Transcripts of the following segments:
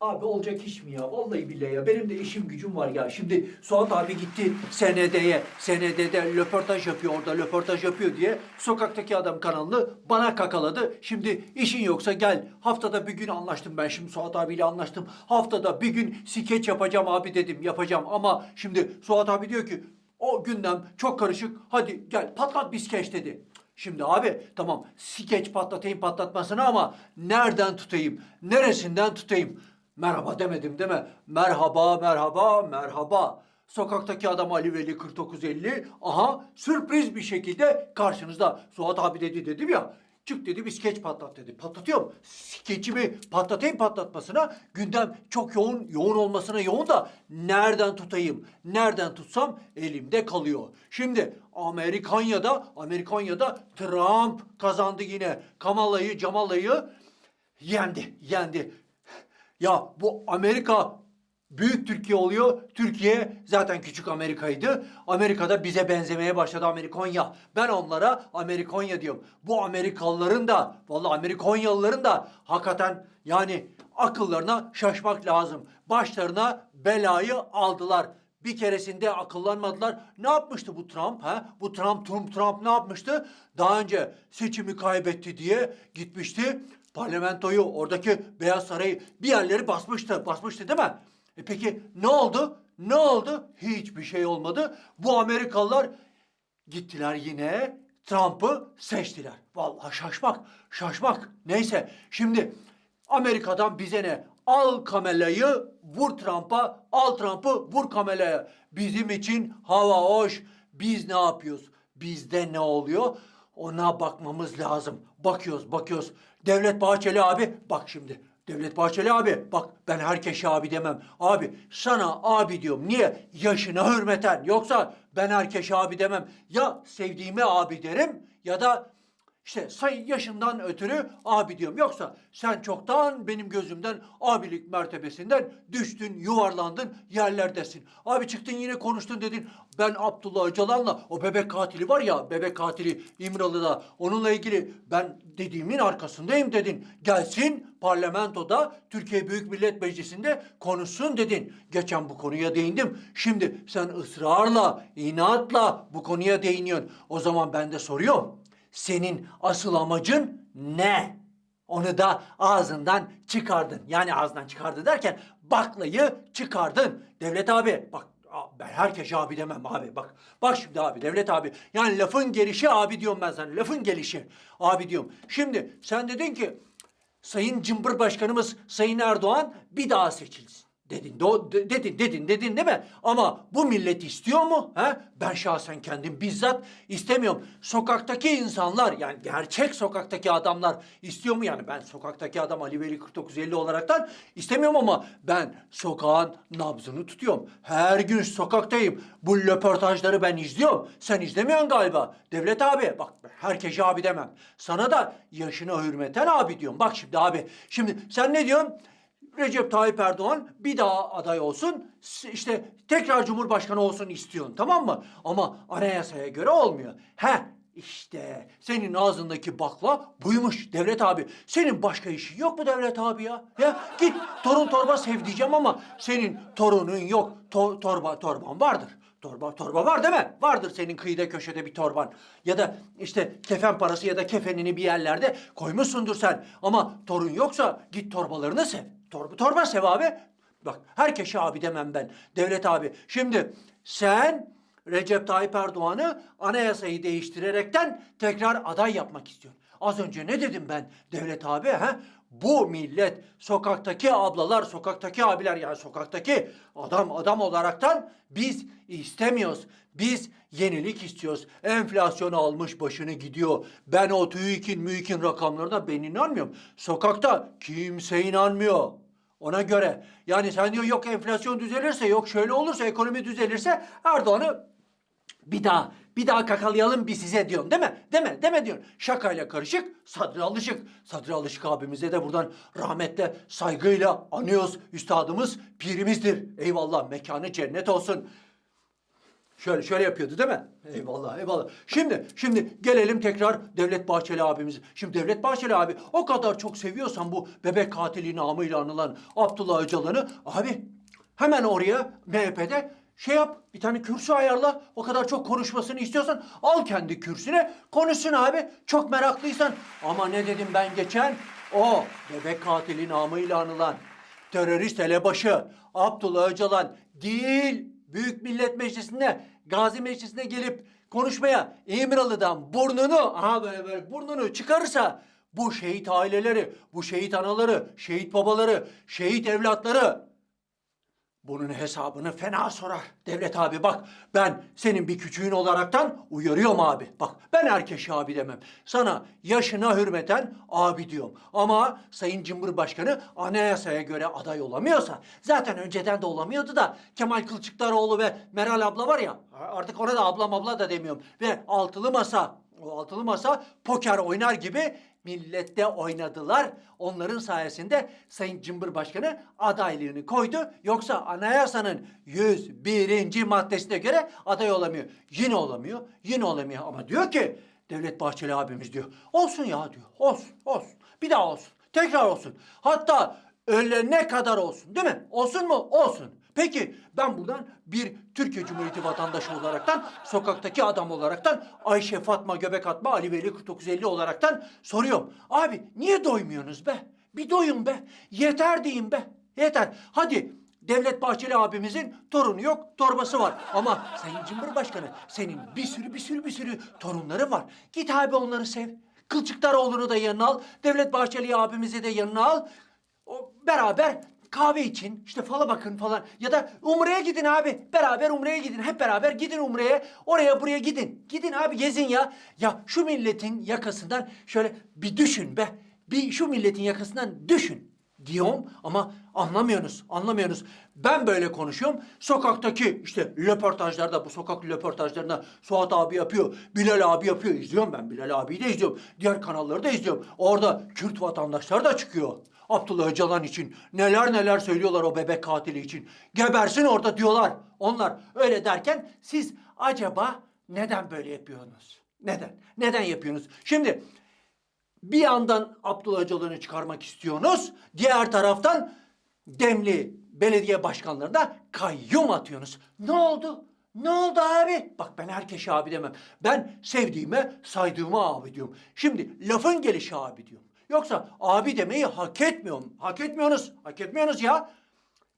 Abi olacak iş mi ya? Vallahi billahi ya. Benim de işim gücüm var ya. Şimdi Suat abi gitti SND'ye. SND'de röportaj yapıyor orada röportaj yapıyor diye. Sokaktaki adam kanalını bana kakaladı. Şimdi işin yoksa gel. Haftada bir gün anlaştım ben şimdi Suat abiyle anlaştım. Haftada bir gün skeç yapacağım abi dedim yapacağım. Ama şimdi Suat abi diyor ki o gündem çok karışık. Hadi gel patlat bir skeç dedi. Şimdi abi tamam skeç patlatayım patlatmasını ama nereden tutayım? Neresinden tutayım? Merhaba demedim mi? Merhaba, merhaba, merhaba. Sokaktaki adam Ali Veli 4950. Aha sürpriz bir şekilde karşınızda. Suat abi dedi dedim ya. Çık dedi bir skeç patlat dedi. Patlatıyorum. Skeçimi patlatayım patlatmasına. Gündem çok yoğun, yoğun olmasına yoğun da nereden tutayım? Nereden tutsam elimde kalıyor. Şimdi Amerikanya'da, Amerikanya'da Trump kazandı yine. Kamala'yı, Camala'yı yendi, yendi. Ya bu Amerika büyük Türkiye oluyor. Türkiye zaten küçük Amerika'ydı. Amerika'da bize benzemeye başladı Amerikonya. Ben onlara Amerikonya diyorum. Bu Amerikalıların da vallahi Amerikonyalıların da hakikaten yani akıllarına şaşmak lazım. Başlarına belayı aldılar. Bir keresinde akıllanmadılar. Ne yapmıştı bu Trump? Ha? Bu Trump, Trump, Trump ne yapmıştı? Daha önce seçimi kaybetti diye gitmişti. Parlamentoyu, oradaki Beyaz Sarayı bir yerleri basmıştı. Basmıştı değil mi? E peki ne oldu? Ne oldu? Hiçbir şey olmadı. Bu Amerikalılar gittiler yine Trump'ı seçtiler. Vallahi şaşmak, şaşmak. Neyse şimdi Amerika'dan bize ne? Al Kamela'yı vur Trump'a, al Trump'ı vur Kamela'ya. Bizim için hava hoş. Biz ne yapıyoruz? Bizde ne oluyor? Ona bakmamız lazım. Bakıyoruz, bakıyoruz. Devlet Bahçeli abi, bak şimdi. Devlet Bahçeli abi, bak ben herkese abi demem. Abi sana abi diyorum. Niye? Yaşına hürmeten. Yoksa ben herkese abi demem. Ya sevdiğime abi derim ya da işte say yaşından ötürü abi diyorum. Yoksa sen çoktan benim gözümden abilik mertebesinden düştün, yuvarlandın, yerlerdesin. Abi çıktın yine konuştun dedin. Ben Abdullah Öcalan'la o bebek katili var ya, bebek katili İmralı'da onunla ilgili ben dediğimin arkasındayım dedin. Gelsin parlamentoda Türkiye Büyük Millet Meclisi'nde konuşsun dedin. Geçen bu konuya değindim. Şimdi sen ısrarla, inatla bu konuya değiniyorsun. O zaman ben de soruyorum. Senin asıl amacın ne? Onu da ağzından çıkardın. Yani ağzından çıkardı derken baklayı çıkardın. Devlet abi bak ben herkese abi demem abi bak. Bak şimdi abi Devlet abi. Yani lafın gelişi abi diyorum ben sana. Lafın gelişi abi diyorum. Şimdi sen dedin ki Sayın Cumhurbaşkanımız Sayın Erdoğan bir daha seçilsin. Dedin, do, de- dedin, dedin, dedin değil mi? Ama bu millet istiyor mu? He? Ben şahsen kendim bizzat istemiyorum. Sokaktaki insanlar yani gerçek sokaktaki adamlar istiyor mu? Yani ben sokaktaki adam Ali Veli 4950 olaraktan istemiyorum ama ben sokağın nabzını tutuyorum. Her gün sokaktayım. Bu röportajları ben izliyorum. Sen izlemiyorsun galiba. Devlet abi bak herkese abi demem. Sana da yaşına hürmeten abi diyorum. Bak şimdi abi. Şimdi sen ne diyorsun? Recep Tayyip Erdoğan bir daha aday olsun, işte tekrar Cumhurbaşkanı olsun istiyorsun tamam mı? Ama anayasaya göre olmuyor. He işte senin ağzındaki bakla buymuş Devlet abi. Senin başka işin yok mu Devlet abi ya? Ya git torun torba sev diyeceğim ama senin torunun yok. To- torba torban vardır. Torba torba var değil mi? Vardır senin kıyıda köşede bir torban. Ya da işte kefen parası ya da kefenini bir yerlerde koymuşsundur sen. Ama torun yoksa git torbalarını sev. Torba, torba sev abi. Bak herkese abi demem ben. Devlet abi. Şimdi sen Recep Tayyip Erdoğan'ı anayasayı değiştirerekten tekrar aday yapmak istiyorsun. Az önce ne dedim ben Devlet abi ha? Bu millet sokaktaki ablalar, sokaktaki abiler yani sokaktaki adam adam olaraktan biz istemiyoruz. Biz yenilik istiyoruz. Enflasyon almış başını gidiyor. Ben o TÜİK'in müikin rakamlarına ben inanmıyorum. Sokakta kimse inanmıyor. Ona göre. Yani sen diyor yok enflasyon düzelirse, yok şöyle olursa, ekonomi düzelirse Erdoğan'ı bir daha, bir daha kakalayalım bir size diyorsun değil mi? Deme, deme diyorsun. Şakayla karışık, Sadri Alışık. Sadri Alışık abimize de buradan rahmetle, saygıyla anıyoruz. Üstadımız, pirimizdir. Eyvallah, mekanı cennet olsun. Şöyle şöyle yapıyordu değil mi? Eyvallah eyvallah. Şimdi şimdi gelelim tekrar Devlet Bahçeli abimiz. Şimdi Devlet Bahçeli abi o kadar çok seviyorsan bu bebek katili namıyla anılan Abdullah Öcalan'ı abi hemen oraya MHP'de şey yap bir tane kürsü ayarla. O kadar çok konuşmasını istiyorsan al kendi kürsüne konuşsun abi. Çok meraklıysan. Ama ne dedim ben geçen? O bebek katili namıyla anılan terörist elebaşı Abdullah Öcalan değil Büyük Millet Meclisi'ne, Gazi Meclisi'ne gelip konuşmaya İmralı'dan burnunu, aha böyle böyle burnunu çıkarırsa bu şehit aileleri, bu şehit anaları, şehit babaları, şehit evlatları bunun hesabını fena sorar. Devlet abi bak ben senin bir küçüğün olaraktan uyarıyorum abi. Bak ben herkes abi demem. Sana yaşına hürmeten abi diyorum. Ama Sayın Cumhurbaşkanı anayasaya göre aday olamıyorsa zaten önceden de olamıyordu da Kemal Kılçıkdaroğlu ve Meral abla var ya artık ona da ablam abla da demiyorum. Ve altılı masa o altılı masa poker oynar gibi millette oynadılar. Onların sayesinde Sayın Cumhurbaşkanı adaylığını koydu. Yoksa anayasanın 101. maddesine göre aday olamıyor. Yine olamıyor, yine olamıyor. Ama diyor ki Devlet Bahçeli abimiz diyor. Olsun ya diyor. Olsun, olsun. Bir daha olsun. Tekrar olsun. Hatta ölene kadar olsun değil mi? Olsun mu? Olsun. Peki ben buradan bir Türkiye Cumhuriyeti vatandaşı olaraktan, sokaktaki adam olaraktan, Ayşe Fatma Göbek Atma Ali Veli 4950 olaraktan soruyorum. Abi niye doymuyorsunuz be? Bir doyun be. Yeter deyin be. Yeter. Hadi Devlet Bahçeli abimizin torunu yok, torbası var. Ama Sayın Cumhurbaşkanı senin bir sürü bir sürü bir sürü torunları var. Git abi onları sev. Kılçıkdaroğlu'nu da yanına al. Devlet Bahçeli abimizi de yanına al. O beraber kahve için işte fala bakın falan ya da Umre'ye gidin abi. Beraber Umre'ye gidin. Hep beraber gidin Umre'ye. Oraya buraya gidin. Gidin abi gezin ya. Ya şu milletin yakasından şöyle bir düşün be. Bir şu milletin yakasından düşün diyorum ama anlamıyorsunuz, anlamıyorsunuz. Ben böyle konuşuyorum. Sokaktaki işte röportajlarda, bu sokak röportajlarında Suat abi yapıyor, Bilal abi yapıyor. İzliyorum ben Bilal abiyi de izliyorum. Diğer kanalları da izliyorum. Orada Kürt vatandaşlar da çıkıyor. Abdullah Öcalan için neler neler söylüyorlar o bebek katili için. Gebersin orada diyorlar. Onlar öyle derken siz acaba neden böyle yapıyorsunuz? Neden? Neden yapıyorsunuz? Şimdi bir yandan Abdullah Öcalan'ı çıkarmak istiyorsunuz. Diğer taraftan Demli belediye başkanlarına kayyum atıyorsunuz. Ne oldu? Ne oldu abi? Bak ben herkese abi demem. Ben sevdiğime, saydığıma abi diyorum. Şimdi lafın gelişi abi diyorum. Yoksa abi demeyi hak etmiyorum. Hak etmiyorsunuz. Hak etmiyorsunuz ya.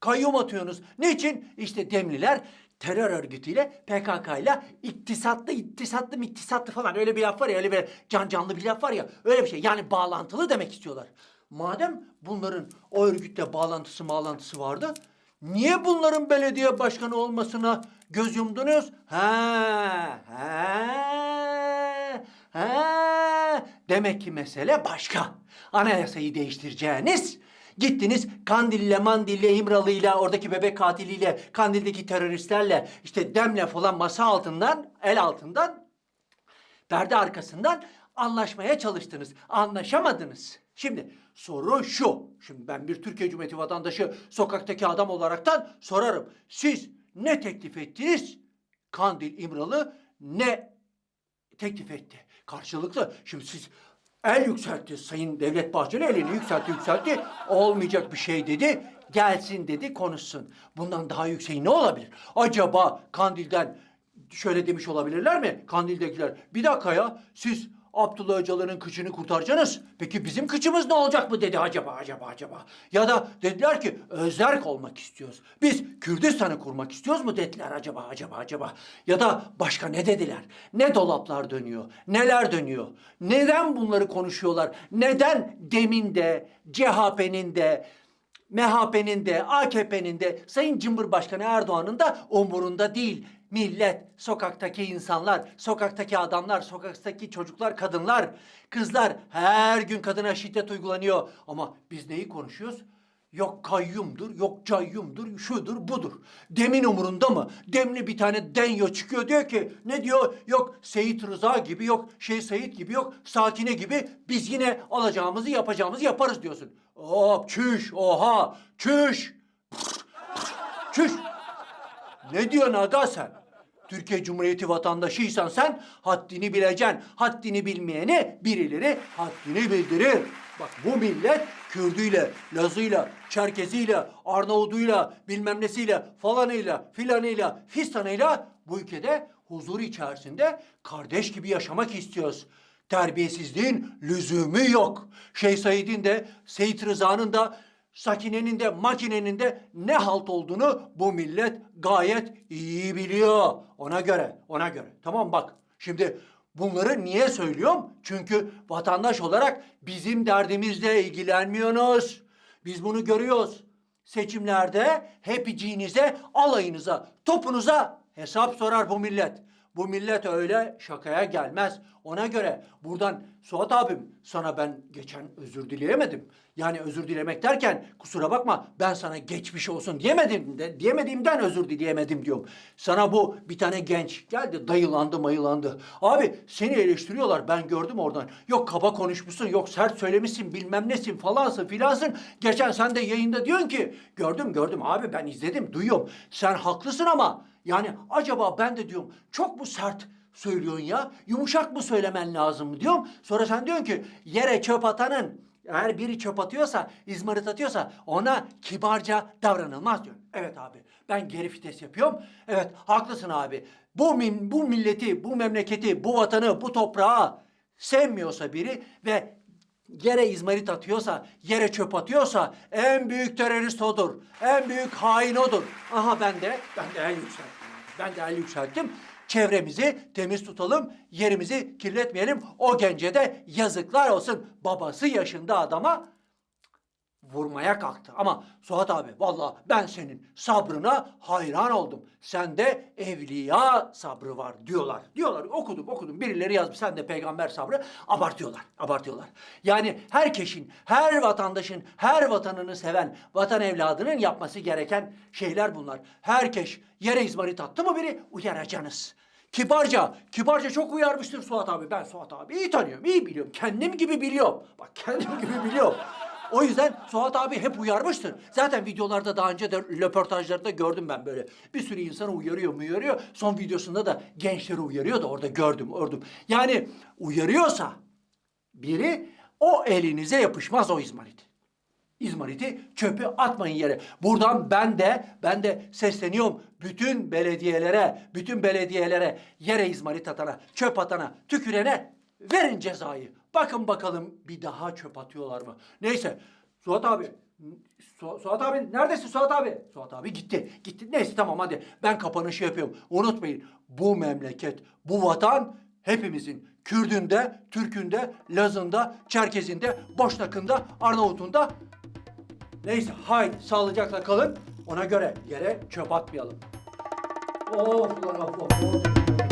Kayyum atıyorsunuz. Niçin? İşte Demliler terör örgütüyle PKK ile iktisatlı iktisatlı iktisatlı falan öyle bir laf var ya öyle bir can canlı bir laf var ya öyle bir şey yani bağlantılı demek istiyorlar. Madem bunların o örgütle bağlantısı bağlantısı vardı niye bunların belediye başkanı olmasına göz yumdunuz? Ha, ha, ha. Demek ki mesele başka. Anayasayı değiştireceğiniz Gittiniz Kandil'le, Mandil'le, İmralı'yla, oradaki bebek katiliyle, Kandil'deki teröristlerle, işte Dem'le falan masa altından, el altından, perde arkasından anlaşmaya çalıştınız. Anlaşamadınız. Şimdi soru şu. Şimdi ben bir Türkiye Cumhuriyeti vatandaşı, sokaktaki adam olaraktan sorarım. Siz ne teklif ettiniz? Kandil İmralı ne teklif etti. Karşılıklı. Şimdi siz el yükseltti. Sayın Devlet Bahçeli elini yükseltti yükseltti. Olmayacak bir şey dedi. Gelsin dedi konuşsun. Bundan daha yükseği ne olabilir? Acaba Kandil'den şöyle demiş olabilirler mi? Kandil'dekiler. Bir dakika ya siz Abdullah Öcalan'ın kıçını kurtaracaksınız. Peki bizim kıçımız ne olacak mı dedi acaba acaba acaba. Ya da dediler ki özerk olmak istiyoruz. Biz Kürdistan'ı kurmak istiyoruz mu dediler acaba acaba acaba. Ya da başka ne dediler? Ne dolaplar dönüyor? Neler dönüyor? Neden bunları konuşuyorlar? Neden demin de CHP'nin de MHP'nin de AKP'nin de Sayın Cumhurbaşkanı Erdoğan'ın da umurunda değil. Millet, sokaktaki insanlar, sokaktaki adamlar, sokaktaki çocuklar, kadınlar, kızlar her gün kadına şiddet uygulanıyor. Ama biz neyi konuşuyoruz? Yok kayyumdur, yok cayyumdur, şudur, budur. Demin umurunda mı? Demli bir tane denyo çıkıyor diyor ki ne diyor? Yok Seyit Rıza gibi, yok şey Seyit gibi, yok Sakine gibi biz yine alacağımızı yapacağımızı yaparız diyorsun. Hop çüş, oha, çüş. Çüş. Ne diyorsun aga sen? Türkiye Cumhuriyeti vatandaşıysan sen haddini bileceksin. Haddini bilmeyene birileri haddini bildirir. Bak bu millet Kürdüyle, Lazıyla, Çerkeziyle, Arnavuduyla, bilmem nesiyle, falanıyla, filanıyla, fistanıyla bu ülkede huzur içerisinde kardeş gibi yaşamak istiyoruz. Terbiyesizliğin lüzumu yok. Şeyh Said'in de, Seyit Rıza'nın da, Sakine'nin de, makinenin de ne halt olduğunu bu millet gayet iyi biliyor. Ona göre, ona göre. Tamam bak. Şimdi bunları niye söylüyorum? Çünkü vatandaş olarak bizim derdimizle ilgilenmiyorsunuz. Biz bunu görüyoruz. Seçimlerde hepiciğinize, alayınıza, topunuza hesap sorar bu millet. Bu millet öyle şakaya gelmez. Ona göre buradan Suat abim sana ben geçen özür dileyemedim. Yani özür dilemek derken kusura bakma ben sana geçmiş olsun diyemedim de diyemediğimden özür dileyemedim diyorum. Sana bu bir tane genç geldi dayılandı mayılandı. Abi seni eleştiriyorlar ben gördüm oradan. Yok kaba konuşmuşsun yok sert söylemişsin bilmem nesin falansın filansın. Geçen sen de yayında diyorsun ki gördüm gördüm abi ben izledim duyuyorum. Sen haklısın ama yani acaba ben de diyorum çok mu sert söylüyorsun ya? Yumuşak mı söylemen lazım diyorum. Sonra sen diyorsun ki yere çöp atanın eğer biri çöp atıyorsa, izmarit atıyorsa ona kibarca davranılmaz diyor. Evet abi ben geri vites yapıyorum. Evet haklısın abi. Bu, bu milleti, bu memleketi, bu vatanı, bu toprağı sevmiyorsa biri ve yere izmarit atıyorsa, yere çöp atıyorsa en büyük terörist odur. En büyük hain odur. Aha ben de, ben de el yükselttim. Ben de el yükselttim. Çevremizi temiz tutalım, yerimizi kirletmeyelim. O gence de yazıklar olsun. Babası yaşında adama vurmaya kalktı. Ama Suat abi vallahi ben senin sabrına hayran oldum. Sende evliya sabrı var diyorlar. Diyorlar okudum okudum birileri yazmış sende peygamber sabrı abartıyorlar abartıyorlar. Yani herkesin her vatandaşın her vatanını seven vatan evladının yapması gereken şeyler bunlar. Herkes yere izmarit attı mı biri uyaracaksınız. Kibarca, kibarca çok uyarmıştır Suat abi. Ben Suat abi iyi tanıyorum, iyi biliyorum. Kendim gibi biliyorum. Bak kendim gibi biliyorum. O yüzden Suat abi hep uyarmıştır. Zaten videolarda daha önce de röportajlarda gördüm ben böyle. Bir sürü insanı uyarıyor mu uyarıyor. Son videosunda da gençleri uyarıyor da orada gördüm, gördüm. Yani uyarıyorsa biri o elinize yapışmaz o izmarit. İzmariti çöpü atmayın yere. Buradan ben de ben de sesleniyorum bütün belediyelere, bütün belediyelere yere izmarit atana, çöp atana, tükürene verin cezayı. Bakın bakalım bir daha çöp atıyorlar mı? Neyse Suat abi Su- Suat abi neredesin Suat abi? Suat abi gitti. Gitti. Neyse tamam hadi ben kapanışı yapıyorum. Unutmayın bu memleket, bu vatan hepimizin. Kürdünde, Türkünde, Lazında, Çerkezinde, Boşnakında, Arnavutunda Neyse haydi sağlıcakla kalın. Ona göre yere çöp atmayalım. Of lan of of. of.